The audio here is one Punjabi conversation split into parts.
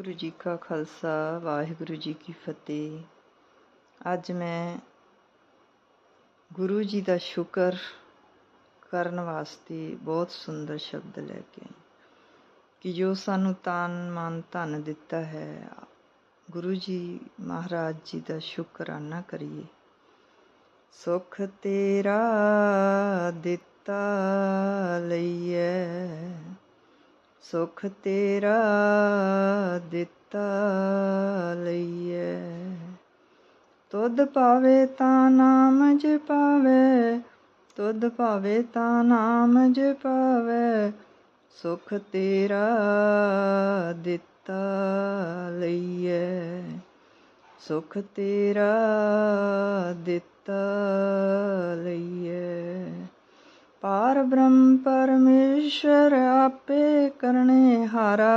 ਵਾਹਿਗੁਰੂ ਜੀ ਕਾ ਖਾਲਸਾ, ਵਾਹਿਗੁਰੂ ਜੀ ਕੀ ਫਤਿਹ। ਅੱਜ ਮੈਂ ਗੁਰੂ ਜੀ ਦਾ ਸ਼ੁਕਰ ਕਰਨ ਵਾਸਤੇ ਬਹੁਤ ਸੁੰਦਰ ਸ਼ਬਦ ਲੈ ਕੇ ਆਈ। ਕਿ ਜੋ ਸਾਨੂੰ ਤਾਨ, ਮਨ, ਧਨ ਦਿੱਤਾ ਹੈ, ਗੁਰੂ ਜੀ ਮਹਾਰਾਜ ਜੀ ਦਾ ਸ਼ੁਕਰਾਨਾ ਕਰੀਏ। ਸੁਖ ਤੇਰਾ ਦਿੱਤਾ ਲਈਏ ਸੁਖ ਤੇਰਾ ਦਿੱਤਾ ਲਈਏ ਤੁਧ ਪਾਵੇ ਤਾਂ ਨਾਮ ਜਪਾਵੇ, ਤੁਧ ਪਾਵੇ ਤਾਂ ਨਾਮ ਜਪਾਵੇ, ਸੁਖ ਤੇਰਾ ਦਿੱਤਾ ਲਈਏ ਸੁਖ ਤੇਰਾ ਦਿੱਤਾ ਲਈ ਪਾਰ ਬ੍ਰਹਮ ਪਰਮੇਸ਼ਰ ਆਪੇ ਕਰਨੇ ਹਾਰਾ।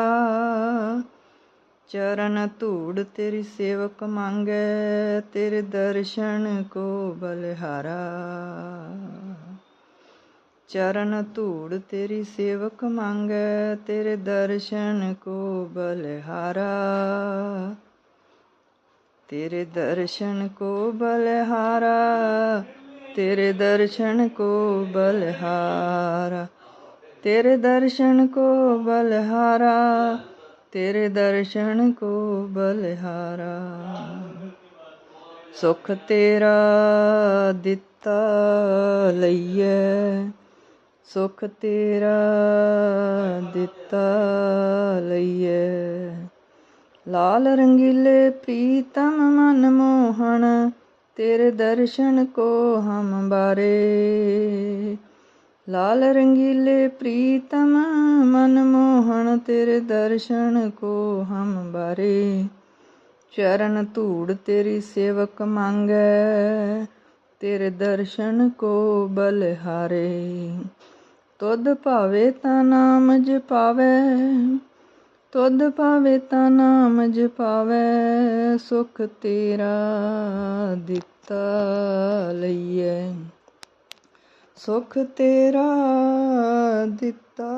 ਚਰਨ ਧੂੜ ਤੇਰੀ ਸੇਵਕ ਮੰਗੇ, ਤੇਰੇ ਦਰਸ਼ਨ ਕੋ ਬਲਹਾਰਾ। ਚਰਨ ਧੂੜ ਤੇਰੀ ਸੇਵਕ ਮੰਗੇ, ਤੇਰੇ ਦਰਸ਼ਨ ਕੋ ਬਲਹਾਰਾ। ਤੇਰੇ ਦਰਸ਼ਨ ਕੋ ਬਲਹਾਰਾ। ਤੇਰੇ ਦਰਸ਼ਨ ਕੋ ਬਲਹਾਰਾ, ਤੇਰੇ ਦਰਸ਼ਨ ਕੋ ਬਲਹਾਰਾ, ਤੇਰੇ ਦਰਸ਼ਨ ਕੋ ਬਲਹਾਰਾ। ਸੁਖ ਤੇਰਾ ਦਿੱਤਾ ਲਈਐ, ਸੁਖ ਤੇਰਾ ਦਿੱਤਾ ਲਈਐ। ਲਾਲ ਰੰਗੀਲੇ ਪ੍ਰੀਤਮ ਮਨ तेरे दर्शन को हम बारे लाल रंगीले प्रीतम मन मोहन तेरे दर्शन को हम बारे चरण धूड़ तेरी सेवक मांगे तेरे दर्शन को बलहारे तुद भावे ता नाम जपावे ਤੁਧ ਪਾਵੇ ਤਾ ਨਾਮ ਜਪਾਵੇ ਸੁਖ ਤੇਰਾ ਦਿੱਤਾ ਲਈਏ ਸੁਖ ਤੇਰਾ ਦਿੱਤਾ